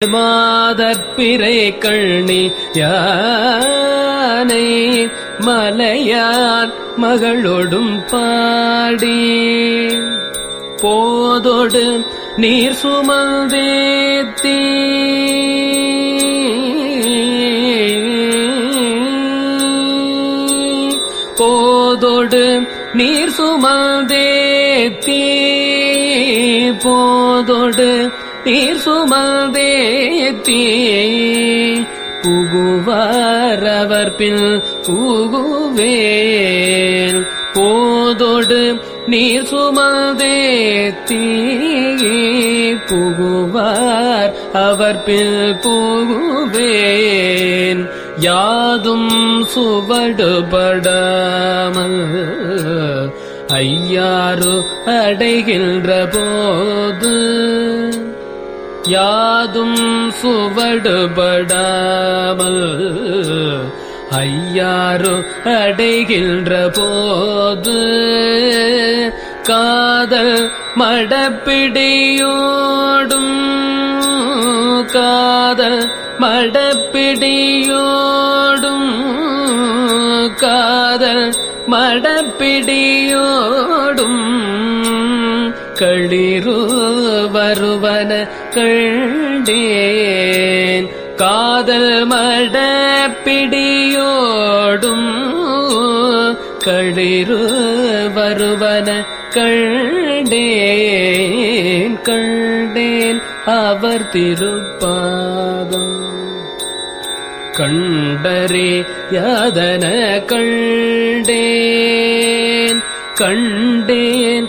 மாதற்பிறை கண்ணி யானை மலையான் மகளொடும் பாடி. போதோடு நீர் சுமந்தேத்தி போதோடு நீர் சுமந்தேத்தி போதோடு நீர் சுமந்தேத்தி புகுவார் பின் புகுவேல் போதோடு நீர் சுமந்தேத்தி புகுவார் அவர் பின் புகுவேன். யாதும் சுவடுபடாமல் ஐயாறு அடைகின்ற போது யாதும் சுவடுபடாமல் ஐயாறு அடைகின்ற போது காதல் மடப்பிடியோடும் காதல் மடப்பிடியோடும் காதல் மடப்பிடியோடும் களிரு வருவன கண்டேன். காதல் மட பிடியோடும் களிரு வருவன கண்டேன். கண்டேன் அவர் திருப்பாதம். கண்டரே யாதன கண்டேன். கண்டேன்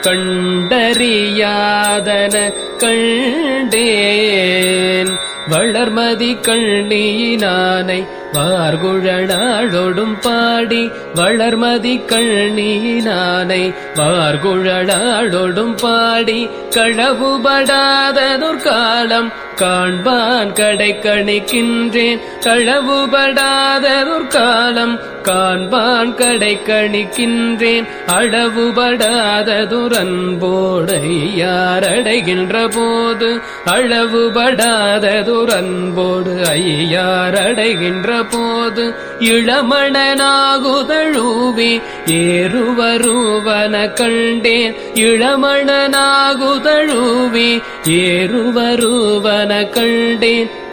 கண்டறியாதன கண்டேன். வளர்மதி கண்ணியினானை வார்குழலாளொடும் பாடி வளர்மதி கண்ணீனானை வார்குழலாளொடும் பாடி களவுபடாததொரு காலம் காண்பான் கடை கணிக்கின்றேன் களவுபடாததொரு காலம் காண்பான் கடை கணிக்கின்றேன் அளவுபடாததுரன்போடை யாரடைகின்ற போது அளவுபடாததுரன்போடு ஐயாரடைகின்ற அடைகின்ற போது இளமணனாகுதழுவி ஏறுவருவன கண்டேன். இளமணனாகுதழுவி ஏறுவருவன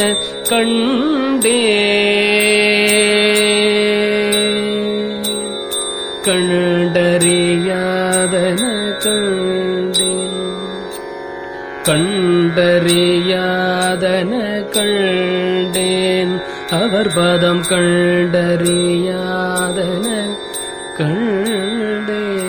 கண்டறியாதன கண்டே. கண்டறியாதன கண்டேன் கண்டறியாதன கண்டேன். அவர் பதம் கண்டறியாதன கண்டேன்